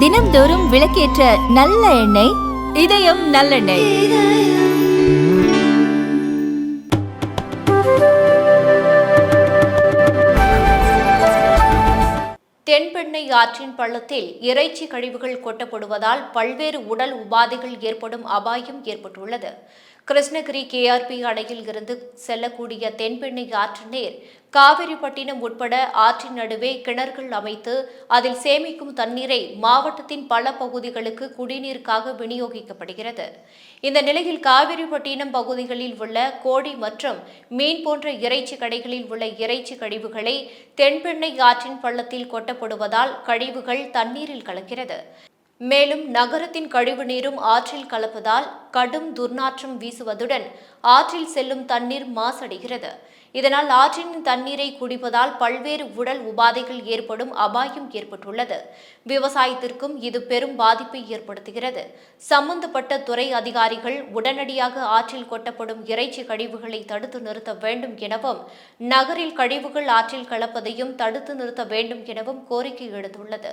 தினம்தோறும் விளக்கேற்ற நல்ல எண்ணெய் இதயம் நல்லெண்ணெய். தென்பெண்ணை ஆற்றின் பள்ளத்தில் இறைச்சி கழிவுகள் கொட்டப்படுவதால் பல்வேறு உடல் உபாதைகள் ஏற்படும் அபாயம் ஏற்பட்டுள்ளது. கிருஷ்ணகிரி கேஆர்பி அணையில் இருந்து செல்லக்கூடிய தென்பெண்ணை ஆற்று நீர் காவிரிப்பட்டினம் உட்பட ஆற்றின் நடுவே கிணறுகள் அமைத்து அதில் சேமிக்கும் தண்ணீரை மாவட்டத்தின் பல பகுதிகளுக்கு குடிநீருக்காக விநியோகிக்கப்படுகிறது. இந்த நிலையில் காவிரிப்பட்டினம் பகுதிகளில் உள்ள கோழி மற்றும் மீன் போன்ற இறைச்சி கடைகளில் உள்ள இறைச்சி கழிவுகளை தென்பெண்ணை ஆற்றின் பள்ளத்தில் கொட்டப்படுவதால் கழிவுகள் தண்ணீரில் கலக்கிறது. மேலும் நகரத்தின் கழிவு நீரும் ஆற்றில் கலப்பதால் கடும் துர்நாற்றம் வீசுவதுடன் ஆற்றில் செல்லும் தண்ணீர் மாசடைகிறது. இதனால் ஆற்றின் தண்ணீரை குடிப்பதால் பல்வேறு உடல் உபாதைகள் ஏற்படும் அபாயம் ஏற்பட்டுள்ளது. விவசாயத்திற்கும் இது பெரும் பாதிப்பை ஏற்படுத்துகிறது. சம்பந்தப்பட்ட துறை அதிகாரிகள் உடனடியாக ஆற்றில் கொட்டப்படும் இறைச்சி கழிவுகளை தடுத்து நிறுத்த வேண்டும் எனவும் நகரில் கழிவுகள் ஆற்றில் கலப்பதையும் தடுத்து நிறுத்த வேண்டும் எனவும் கோரிக்கை எழுந்துள்ளது.